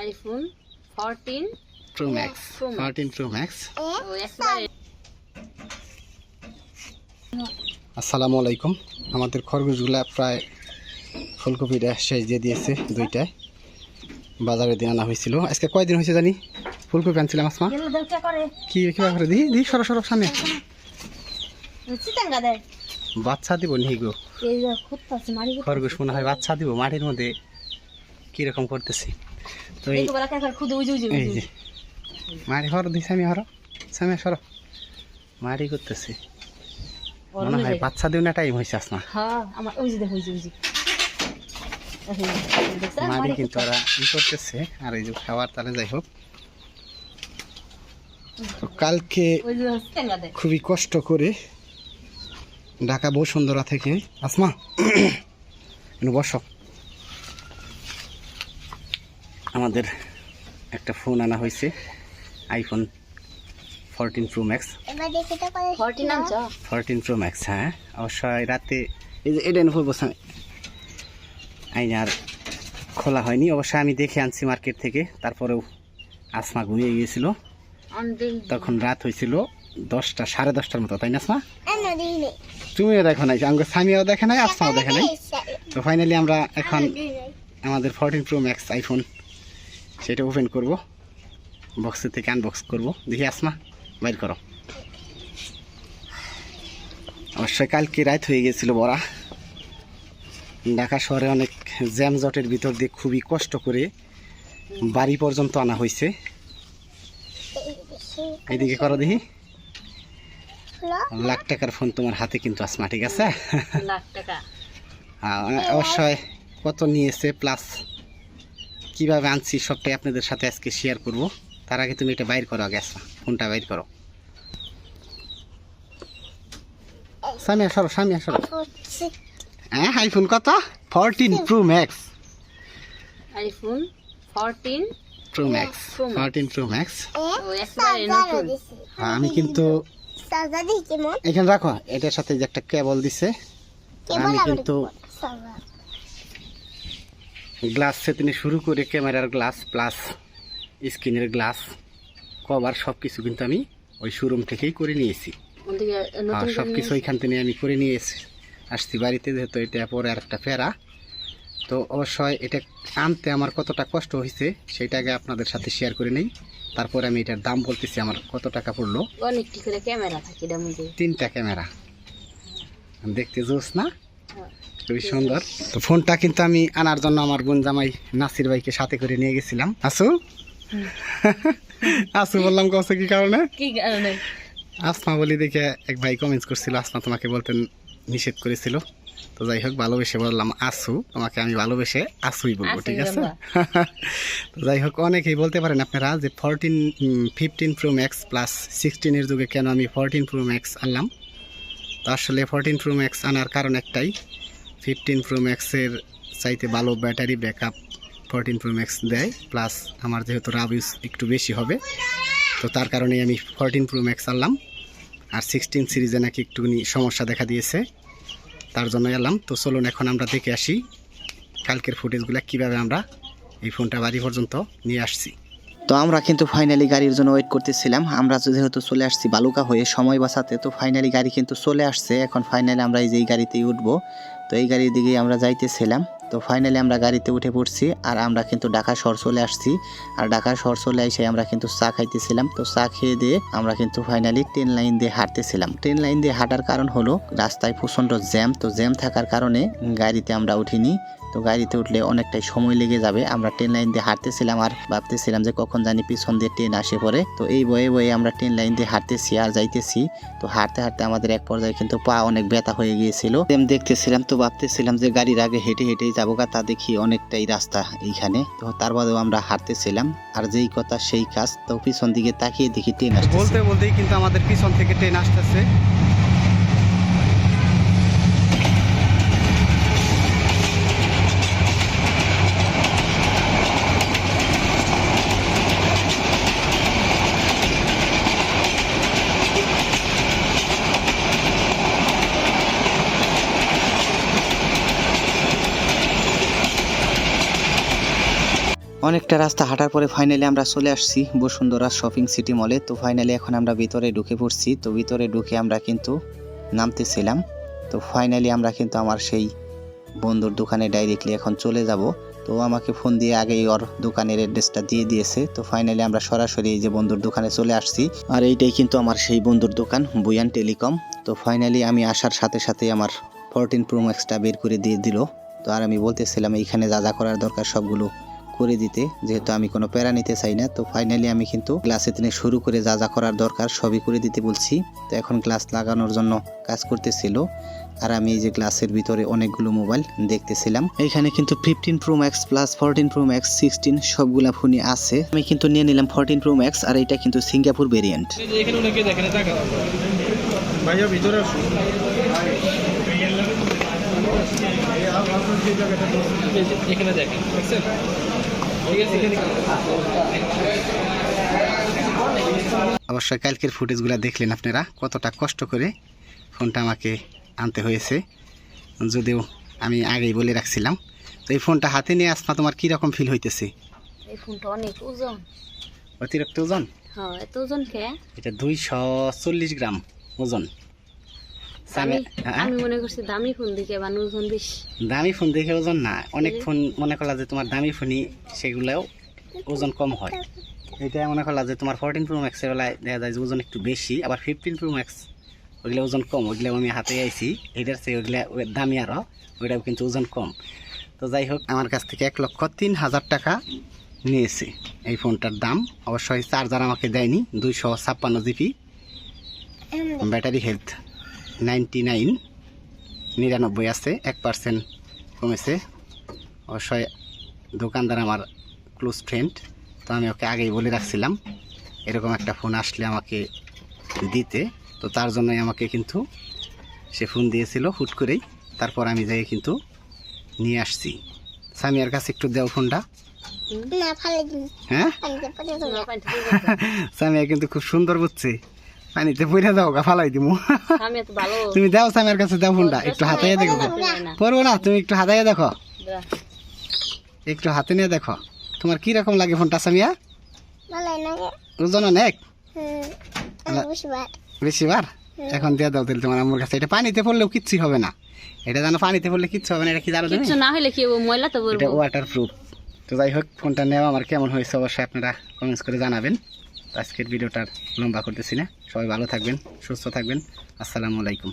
IPhone fourteen pro max Pro Max. Fourteen pro max আসসালামু আলাইকুম আমাদের খরগোশগুলা প্রায় ফুলকপিটা শেষ দিয়ে দিয়েছে দুইটায় বাজারে দিয়ে আনা হয়েছিল আজকে কয়দিন হয়েছে জানি ফুলকপি আনছিলাম আসমা গেলে দেখা করে কি কিবা করে দিই দিই সরো সরো সামনে চিতাঙ্গা দেয় বাচ্চা দিব নি গো? খরগোশ মনে হয় বাচ্চা দিব মাটির মধ্যে কীরকম করতেছি? তো এই যে। মারি হর দিই সামি হর সামি সর। মারি করতেছি। মনে হয় বাচ্চা দিও না টাইম হয়েছে হ্যাঁ দেখছ? মারি কিন্তু ওরা ই করতেছে আর এই যে খাবার তাহলে যাই হোক। কালকে খুবই কষ্ট করে ঢাকা বসুন্ধরা থেকে। আসমা বসো। আমাদের একটা ফোন আনা হয়েছে iPhone fourteen pro max fourteen pro max হ্যাঁ। অবশ্যই রাতে এই যে এটা এনে বসে। আইন আর খোলা হয়নি। অবশ্যই আমি দেখে আনছি মার্কেট থেকে তারপরেও আসমা ঘুমিয়ে গিয়েছিল। তখন রাত হয়েছিল দশটা সাড়ে দশটার মতো তাই না আসমা তুমিও দেখো নাই আঙ্গ স্বামীও দেখে নাই আসমাও দেখে নাই। তো ফাইনালি আমরা এখন আমাদের ফোরটিন প্রো ম্যাক্স আইফোন সেটা ওপেন করব। বক্সের থেকে আনবক্স করব। দেখি আসমা বাইর করো। অবশ্যই কালকে রাত হয়ে গেছিল বড়া। ঢাকা শহরে অনেক জ্যাম জটের ভিতর দিয়ে খুবই কষ্ট করে বাড়ি পর্যন্ত আনা হয়েছে। এইদিকে করো দেখি। লাখ টাকার ফোন তোমার হাতে কিন্তু আসমা ঠিক আছে লাখ টাকা। আহ, অবশ্যই কত নিয়েছে প্লাস কীভাবে আনছি সবটাই আপনাদের সাথে আজকে শেয়ার করব। তার আগে তুমি এটা বাইর করো আগে আসমা ফোনটা বাইর করো। সামিয়া সরো সামিয়া সরো। হ্যাঁ আইফোন কত? Fourteen pro max iPhone fourteen pro max fourteen pro max আমি কিন্তু এখানে রাখো এটার সাথে যে একটা কেবল দিছে আমি কিন্তু গ্লাস সেদিনে শুরু করে ক্যামেরার গ্লাস প্লাস স্ক্রিনের গ্লাস কভার সব কিছু কিন্তু আমি ওই শোরুম থেকেই করে নিয়েছি। আর সব কিছু ওইখান থেকে আমি করে নিয়ে এসে আসছি বাড়িতে যেহেতু এটা পরে আর একটা ফেরা। তো অবশ্যই এটা আনতে আমার কতটা কষ্ট হয়েছে সেটা আগে আপনাদের সাথে শেয়ার করে নেই। তারপরে আমি এটার দাম বলতেছি আমার কত টাকা পড়ল? অনেকটি করে ক্যামেরা থাকে তিনটা ক্যামেরা। দেখতে জোস না? খুবই সুন্দর। তো ফোনটা কিন্তু আমি আনার জন্য আমার বোন জামাই নাসির ভাইকে সাথে করে নিয়ে গেছিলাম। আসু? আসু বললাম কসে কি কারণে? কি কারণে? আসমা বলি দেখে এক ভাই কমেন্টস করছিল আসমা তোমাকে বলতে নিষেধ করেছিল। তো যাই হোক ভালোবেসে বললাম আসু। তোমাকে আমি ভালোবেসে আসুই বলব ঠিক আছে? তো যাই হোক অনেকেই বলতে পারেন আপনারা যে fourteen fifteen pro max plus সিক্সটিনের যুগে কেন আমি ফোরটিন প্রো ম্যাক্স আনলাম? তো আসলে ফোরটিন প্রো ম্যাক্স আনার কারণ একটাই ফিফটিন প্রো ম্যাক্সের চাইতে ভালো battery backup fourteen pro max দেয় প্লাস আমার যেহেতু রাব ইউজ একটু বেশি হবে তো তার কারণেই আমি ফোরটিন প্রো ম্যাক্স আনলাম। আর সিক্সটিন সিরিজে নাকি একটুখানি সমস্যা দেখা দিয়েছে। তার জন্য এলাম। তো চলুন এখন আমরা দেখে আসি কালকের ফুটেজগুলো কীভাবে আমরা এই ফোনটা বাড়ি পর্যন্ত নিয়ে আসছি। তো আমরা কিন্তু ফাইনালি গাড়ির জন্য ওয়েট করতেছিলাম। আমরা যেহেতু চলে আসছি বালুকা হয়ে সময় বাঁচাতে, তো ফাইনালি গাড়ি কিন্তু চলে আসছে। এখন ফাইনালি আমরা এই যে এই গাড়িতেই উঠবো। তো এই গাড়ির দিকেই আমরা যাইতেছিলাম। তো ফাইনালি আমরা গাড়িতে উঠে পড়ছি আর আমরা কিন্তু ঢাকা শহর চলে আসছি। আর ঢাকা শহর চলে এসে আমরা কিন্তু চা খাইতেছিলাম। তো চা খেয়ে দিয়ে আমরা কিন্তু ফাইনালি ট্রেন লাইন দিয়ে হাঁটতেছিলাম। ট্রেন লাইন দিয়ে হাঁটার কারণ হলো রাস্তায় প্রচণ্ড জ্যাম। তো জ্যাম থাকার কারণে গাড়িতে আমরা উঠিনি। তো গাড়িতে উঠলে অনেকটাই সময় লেগে যাবে। আমরা ট্রেন লাইন দিয়ে হাঁটতেছিলাম আর ভাবতেছিলাম যে কখন জানি পিছন দিয়ে ট্রেন আসে পড়ে। তো এই বয়ে বয়ে আমরা ট্রেন লাইন দিয়ে হাঁটতেছি আর যাইতেছি। তো হাঁটতে হাঁটতে আমাদের এক পর্যায়ে কিন্তু পা অনেক ব্যথা হয়ে গিয়েছিল। দেখতেছিলাম তো ভাবতেছিলাম যে গাড়ির আগে হেঁটে হেঁটেই যাব গা, তা দেখি অনেকটাই রাস্তা এইখানে। তো তার বাদেও আমরা হাঁটতেছিলাম। আর যেই কথা সেই কাজ, তো পিছন দিকে তাকিয়ে দেখি ট্রেন আসছে বলতে বলতেই কিন্তু আমাদের পিছন থেকে ট্রেন আসতেছে। অনেকটা রাস্তা হাঁটার পরে ফাইনালি আমরা চলে আসছি বসুন্ধরা শপিং সিটি মলে তো ফাইনালি এখন আমরা ভিতরে ঢুকে পড়ছি। তো ভিতরে ঢুকে আমরা কিন্তু নামতেছিলাম। তো ফাইনালি আমরা কিন্তু আমার সেই বন্ধুর দোকানে ডাইরেক্টলি এখন চলে যাব। তো আমাকে ফোন দিয়ে আগেই ওর দোকানের অ্যাড্রেসটা দিয়ে দিয়েছে। তো ফাইনালি আমরা সরাসরি এই যে বন্ধুর দোকানে চলে আসছি। আর এইটাই কিন্তু আমার সেই বন্ধুর দোকান, বুয়ান টেলিকম। তো ফাইনালি আমি আসার সাথে সাথে আমার ফোরটিন প্রো ম্যাক্সটা বের করে দিয়ে দিল। তো আর আমি বলতেছিলাম, এইখানে যা যা করার দরকার সবগুলো করে দিতে যেহেতু আমি কোনো প্যারা নিতে চাই না তো ফাইনালি আমি কিন্তু গ্লাসে তিনি শুরু করে যা যা করার দরকার সবই করে দিতে বলছি। তো এখন গ্লাস লাগানোর জন্য কাজ করতেছিল আর আমি এই যে গ্লাসের ভিতরে অনেকগুলো মোবাইল দেখতেছিলাম। এখানে কিন্তু fifteen pro max plus fourteen pro max sixteen সবগুলা ফোনই আছে। আমি কিন্তু নিয়ে নিলাম ফোরটিন প্রো ম্যাক্স আর এটা কিন্তু সিঙ্গাপুর ভেরিয়েন্ট ভাইয়া ভিতরে আসুন। এখানে দেখেন অবশ্যই কালকের ফুটেজগুলো দেখলেন আপনারা কতটা কষ্ট করে ফোনটা আমাকে আনতে হয়েছে। যদিও আমি আগেই বলে রাখছিলাম। তো এই ফোনটা হাতে নিয়ে আসমা তোমার কীরকম ফিল হইতেছে? এই ফোনটা অনেক ওজন। অতিরিক্ত ওজন? হ্যাঁ এত ওজন কে? এটা দুইশো চল্লিশ গ্রাম ওজন। আমি হ্যাঁ? মনে করছি দামি ফোন দিকে বা ওজন বেশি দামি ফোন দেখে ওজন না। অনেক ফোন মনে করলা যে তোমার দামি ফোনই সেগুলোও ওজন কম হয়। এটা মনে করলা যে তোমার ফোরটিন প্রো ম্যাক্সের বেলায় দেখা যায় যে ওজন একটু বেশি আবার ফিফটিন প্রো ম্যাক্স ওইগুলো ওজন কম। ওইগুলো আমি হাতে আইছি এটার চেয়ে ওইগুলা দামি আরও ওইটাও কিন্তু ওজন কম। তো যাই হোক আমার কাছ থেকে এক লক্ষ তিন হাজার টাকা নিয়েছে এই ফোনটার দাম। অবশ্যই চার্জার আমাকে দেয়নি দুইশো ছাপ্পান্ন GB battery health ninety nine নিরানব্বই আছে এক পার্সেন্ট কমেছে। অবশ্যই দোকানদার আমার ক্লোজ ফ্রেন্ড তো আমি ওকে আগেই বলে রাখছিলাম এরকম একটা ফোন আসলে আমাকে দিতে। তো তার জন্যই আমাকে কিন্তু সে ফোন দিয়েছিল হুট করেই। তারপর আমি যাই কিন্তু নিয়ে আসছি। সামিয়ার কাছে একটু দেও ফোনটা হ্যাঁ। সামিয়া কিন্তু খুব সুন্দর বুঝছে। পানিতে পড়ে দাও গা ফালাই দিমু। আমি এত ভালো। তুমি দাও সামিয়ার কাছে দাও ফোনটা। একটু হাতাইয়া দেখো পড়ব না। তুমি একটু হাতাইয়া দেখো। একটু হাতে নিয়ে দেখো। তোমার কি রকম লাগে ফোনটা সামিয়া ওজন অনেক হুম আমি বুঝবার বেশি বার। এখন দিয়ে দাও তাহলে তোমার আমার কাছে। এটা পানিতে পড়লেও কিচ্ছু হবে না। এটা জানো পানিতে পড়লে কিচ্ছু হবে না এটা কি জানো তুমি কিচ্ছু না হলে কি ময়লা তো এটা ওয়াটার প্রুফ তো যাই হোক ফোনটা নেওয়া আমার কেমন হয়েছে অবশ্যই আপনারা কমেন্টস করে জানাবেন। আজকের ভিডিওটা লম্বা করতেছি না। সবাই ভালো থাকবেন সুস্থ থাকবেন। আসসালামু আলাইকুম।